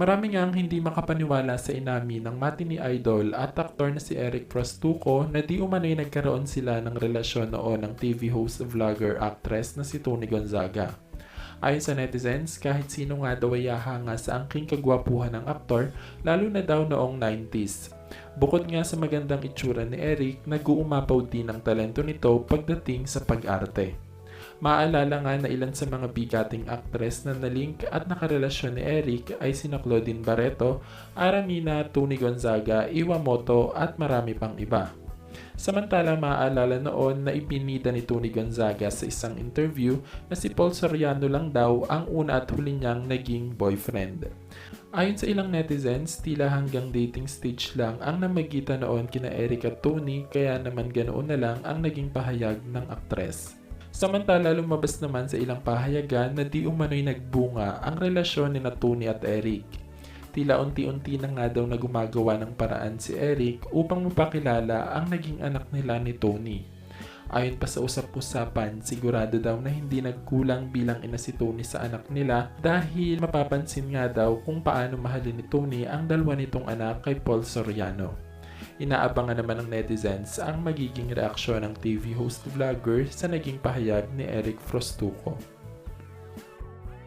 Marami nga ang hindi makapaniwala sa inamin ng matini idol at aktor na si Eric Prostuco na di umano'y nagkaroon sila ng relasyon noon ng TV host, vlogger, actress na si Tony Gonzaga. Ayon sa netizens, kahit sino nga daw ay hahanga sa angking kagwapuhan ng aktor, lalo na daw noong 90s. Bukod nga sa magandang itsura ni Eric, nag-uumapaw din ang talento nito pagdating sa pag-arte. Maalala nga na ilan sa mga bigating aktres na nalink at nakarelasyon ni Eric ay sina Claudine Barreto, Aramina, Tony Gonzaga, Iwamoto at marami pang iba. Samantala maaalala noon na ipinida ni Tony Gonzaga sa isang interview na si Paul Soriano lang daw ang una at huli niyang naging boyfriend. Ayon sa ilang netizens, tila hanggang dating stage lang ang namagitan noon kina Eric at Tony kaya naman ganoon na lang ang naging pahayag ng aktres. Samantala lumabas naman sa ilang pahayagan na di umano'y nagbunga ang relasyon ni Tony at Eric. Tila unti-unti na nga daw na gumagawa ng paraan si Eric upang mapakilala ang naging anak nila ni Tony. Ayon pa sa usap-usapan, sigurado daw na hindi nagkulang bilang ina si Tony sa anak nila dahil mapapansin nga daw kung paano mahalin ni Tony ang dalawa nitong anak kay Paul Soriano. Inaabangan naman ng netizens ang magiging reaksyon ng TV host vlogger sa naging pahayag ni Eric Frostuco.